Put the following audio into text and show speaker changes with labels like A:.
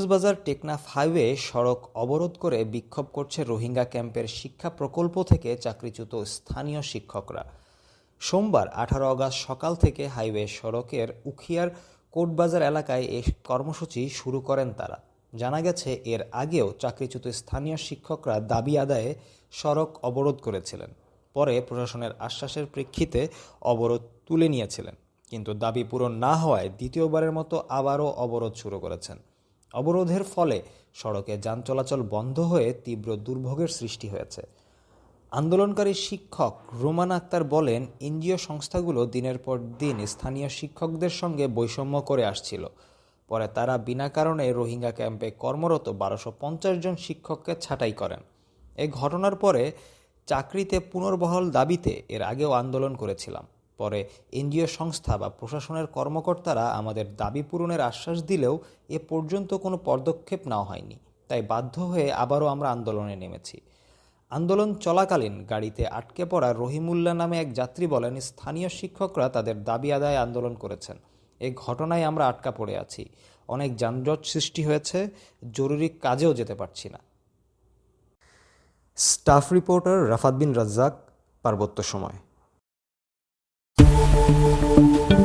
A: Cox's Bazar Teknaf highway সড়ক অবরোধ করে বিক্ষোভ করছে রোহিঙ্গা ক্যাম্পের শিক্ষা প্রকল্প থেকে চাকরিচ্যুত স্থানীয় শিক্ষকরা। সোমবার আঠারো আগস্ট সকাল থেকে হাইওয়ে সড়কের উখিয়ার কোটবাজার এলাকায় এই কর্মসূচি শুরু করেন তারা। জানা গেছে, এর আগেও চাকরিচ্যুত স্থানীয় শিক্ষকরা দাবি আদায়ে সড়ক অবরোধ করেছিলেন। পরে প্রশাসনের আশ্বাসের প্রেক্ষিতে অবরোধ তুলে নিয়েছিলেন। কিন্তু দাবি পূরণ না হওয়ায় দ্বিতীয়বারের মতো আবারও অবরোধ শুরু করেছেন। অবরোধের ফলে সড়কে যান চলাচল বন্ধ হয়ে তীব্র দুর্ভোগের সৃষ্টি হয়েছে। আন্দোলনকারী শিক্ষক রোমান আক্তার বলেন, এনজিও সংস্থাগুলো দিনের পর দিন স্থানীয় শিক্ষকদের সঙ্গে বৈষম্য করে আসছিল। পরে তারা বিনা কারণে রোহিঙ্গা ক্যাম্পে কর্মরত বারোশো জন শিক্ষককে ছাঁটাই করেন। এই ঘটনার পরে চাকরিতে পুনর্বহাল দাবিতে এর আগেও আন্দোলন করেছিলাম। পরে এনজিও সংস্থা বা প্রশাসনের কর্মকর্তারা আমাদের দাবি পূরণের আশ্বাস দিলেও এ পর্যন্ত কোনো পদক্ষেপ নেওয়া হয়নি। তাই বাধ্য হয়ে আবারও আমরা আন্দোলনে নেমেছি। আন্দোলন চলাকালীন গাড়িতে আটকে পড়া রহিমুল্লা নামে এক যাত্রী বলেন, স্থানীয় শিক্ষকরা তাদের দাবি আদায় আন্দোলন করেছেন। এই ঘটনায় আমরা আটকা পড়ে আছি। অনেক যানজট সৃষ্টি হয়েছে, জরুরি কাজেও যেতে পারছি না। স্টাফ রিপোর্টার রাফাত বিন রাজ্জাক, পার্বত্য সময়। Thank you.